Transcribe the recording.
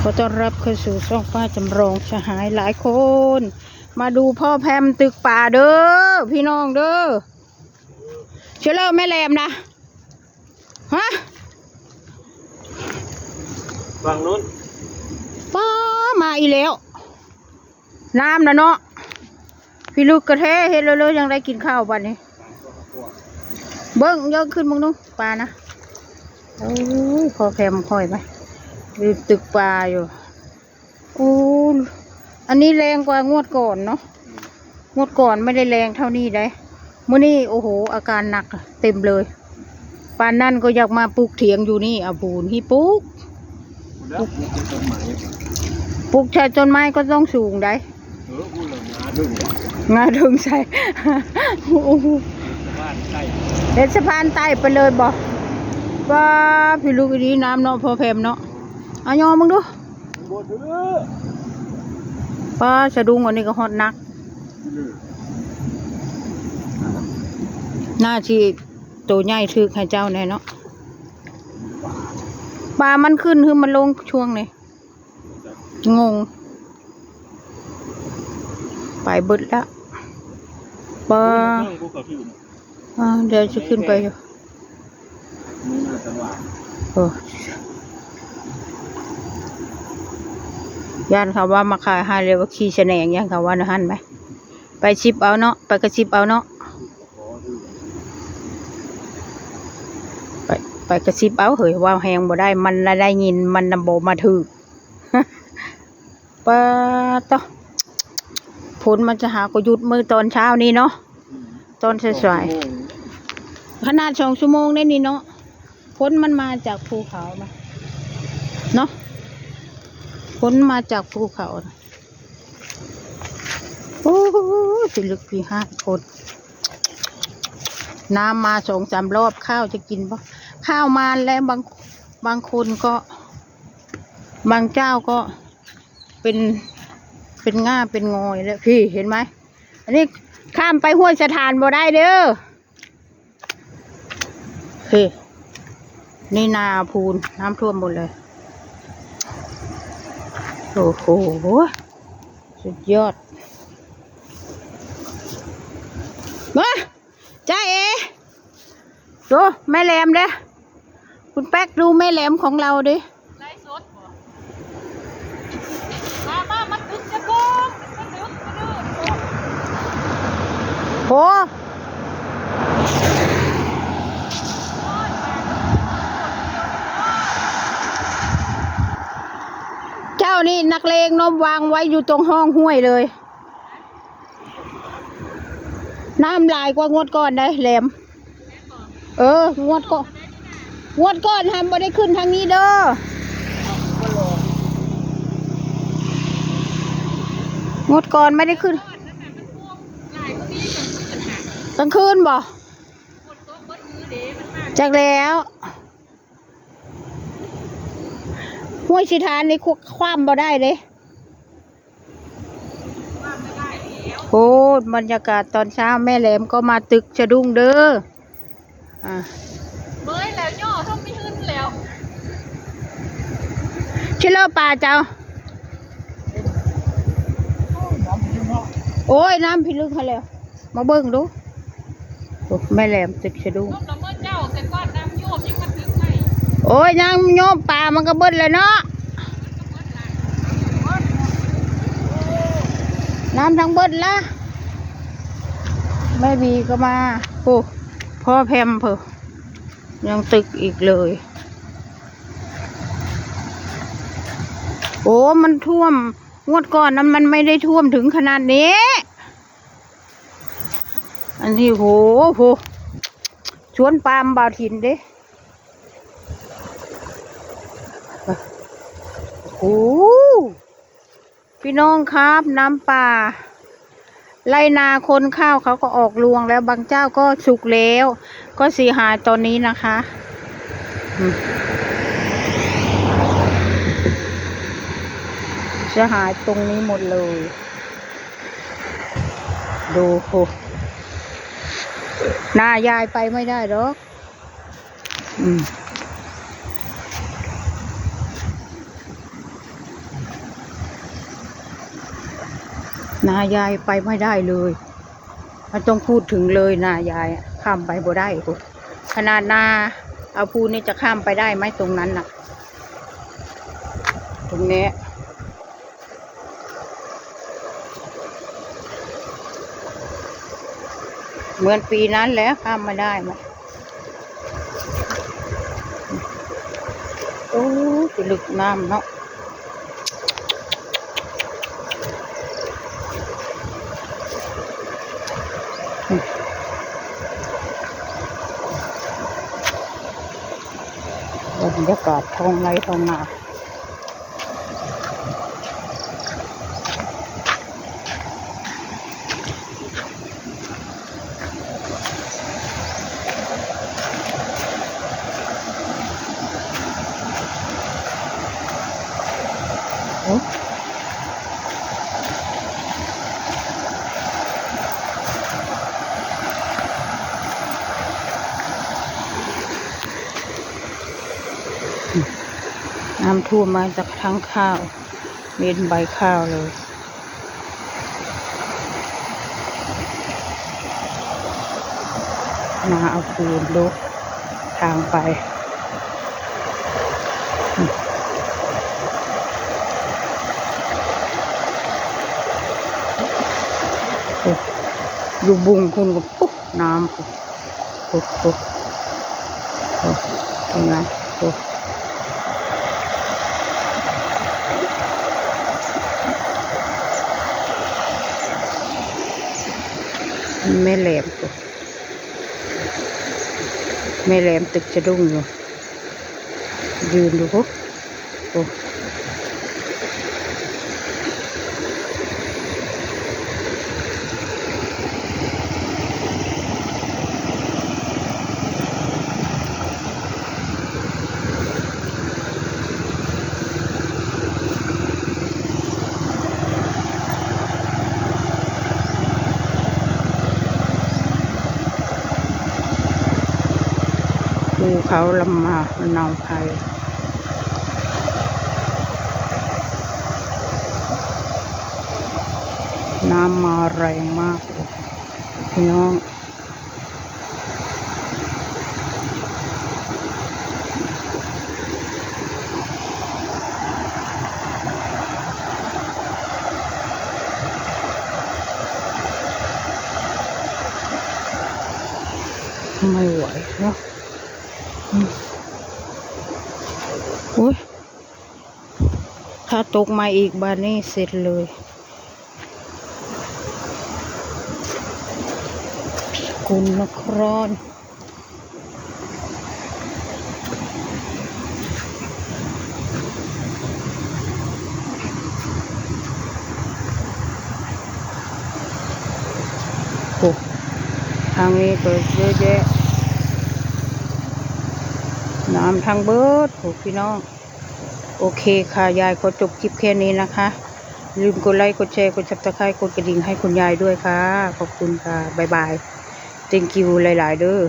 ขอต้อนรับเข้าสู่ช่องป้าจำลองสหายหลายคน มาดูพ่อแพมตึกป่าเด้อพี่น้องเด้อเชื่อเลิกแม่แรมนะฮะฝั่งนู้นป้ามาอีแล้ว น้ำนะเนาะพี่ลูกกระเทเฮ็ดเลยๆยังได้กินข้าวบัดนี้ เบิ้งเยอะขึ้นมึงนู้ปลานะโอ้ยพอแพมค่อยไห มอยู่ตึกปลาอยู่โอ้อันนี้แรงกว่างวดก่อนเนาะงวดก่อนไม่ได้แรงเท่านี้ได้มื่อนี้โอ้โห อาการหนักอะเต็มเลยปานนั่นก็อยากมาปลูกเถียงอยู่นี่อาบูนที่ปลูกแล้วนี่เป็นไม้ปลูกชายต้นไม้ก็ต้องสูงได้งาดึงงาถึงใส่โอ้โหบ้านใกล้เฮ็ดสะพานใต้ไปเลยบ่ว่าพี่ลูกอีดีน้ำเนาะพอแพมเนาะ เอายอมึงดูบดเด้อป้าสะดุ้งอันนี้ก็ฮอตนัก หน้าที่ตัวใหญ่ทึกให้เจ้าแน่เนาะปลามันขึ้นคือมันลงช่วงนี้งง ไปเบิดละปลาเรื่องพวกเขาที่อ่าเดี๋ยวจะขึ้นไปอยู่ นี่น่าจะว่า เออ ย่านเขาว่ามาขายให้เลยว่าขี่แสนงย่านเขาว่านะฮันไหมไปชิปเอาเนาะไปกระชิบเอาเนาะไปไปกระซิบเอาเหยว่าแหงบ่ได้ มันละได้ยินมันนำโบมาถือปะต่อผลมันจะหาก็หยุดมือตอนเช้านี้เนาะตอนสายๆขนาดสองชั่วโมงได้นี่เนาะผลมันมาจากภูเขามาเนาะ ผลมาจากภูเขา โอ้โหสิลึกพี่ห้าคนน้ำมาสองสามรอบข้าวจะกินปะข้าวมาแล้วบางบางคนก็ บางเจ้าก็เป็นเป็นง่าเป็นงอยแล้วพี่เห็นไหม อันนี้ข้ามไปห้วยสถานบ่ได้เด้อพี่นี่นาพูนน้ำท่วมหมดเลย โอ้โห สุดยอด มาจ้าเอดูแม่แหลมเด้อคุณแป๊กดูแม่แหลมของเราดิไล่สดบ่มามามาตึกจะโกงมาตึกมาดึก โหเจ้า นี่นักเลงนมวางไว้อยู่ตรงห้องห้วยเลย น้ำลายกว่างวดก่อนได้แหลม เออ งวดก่อนงวดก่อนทำบ่ได้ขึ้นทางนี้เด้องวดก่อนไม่ได้ขึ้นหลายคนนี้จะปัญหากลางคืนบ่จากแล้ว ห้วยชิทานนี่ควคว่ำบ่ได้เลยว่าไม่ได้แล้วโอ้บรรยากาศตอนเช้าแม่แหลมก็มาตึกจะดุ้งเด้ออะเมื่อยแล้วย่อต้องไม่ขึ้นแล้วชิเลอร์ป่าเจ้า โอ้ยน้ำพิลึกเขาแล้ว มาเบิ่งดูโอ้แม่แหลมตึกจะดุ้งต้ม โอ้ยยังโยมป่ามันก็เบิ้ลเลยเนาะน้ำทั้งเบิ้ละแม่บีก็มาโอ้พ่อแพมเพอยังตึกอีกเลย โอ้มันท่วม งวดก่อนนั้นมันไม่ได้ท่วมถึงขนาดนี้ อันนี้โหโหชวนปามบาวถินเด้ โอ้พี่น้องครับน้ำป่า ไรนาคนข้าวเขาก็ออกรวงแล้วบางเจ้าก็สุกแล้ว ก็เสียหายตอนนี้นะคะเสียหายตรงนี้หมดเลย ดูโหหน้ายายไปไม่ได้หรอก อืม นายายไปไม่ได้เลยไม่ต้องพูดถึงเลยนายายข้ามไปบ่ได้โหขนาดนาเอาพูนี่จะข้ามไปได้ไหมตรงนั้นน่ะ ตรงนี้เหมือนปีนั้นแล้วข้ามมาได้ไหมโอ้จะลึกน้ำเนาะ บรรยากาศทองไรทองนาโอ้ น้ำท่วมมาจากทั้งข้าว เม็นใบข้าวเลย มาเอาปูนลุกทางไปอยู่บุงคุณก็ปุ๊บน้ำปุ๊บปุ๊บปุ๊บโอ้เป็นไง โอ้แม่แหลมตแม่แหลมตึกจะดุ้งอยู่ยืนดูพุกโอ้ เขาลำมาเนาไพรน้ำมาแรงมากเลยพี่น้องไม่ไหวเนาะ อุ้ยถ้าตกมาอีกบานนี้เสร็จเลย คุณนครอนโอ้ทางนี้ก็เยอะแยะ น้ำทางเบิดโอพี่น้อง โอเคค่ะ ยายขอจบคลิปแค่นี้นะคะ ลืมกดไลค์ กดแชร์ กดซับสไครต์กดกระดิ่งให้คุณยายด้วยค่ะ ขอบคุณค่ะ บ๊ายบาย thank you หลาย ๆ เด้อ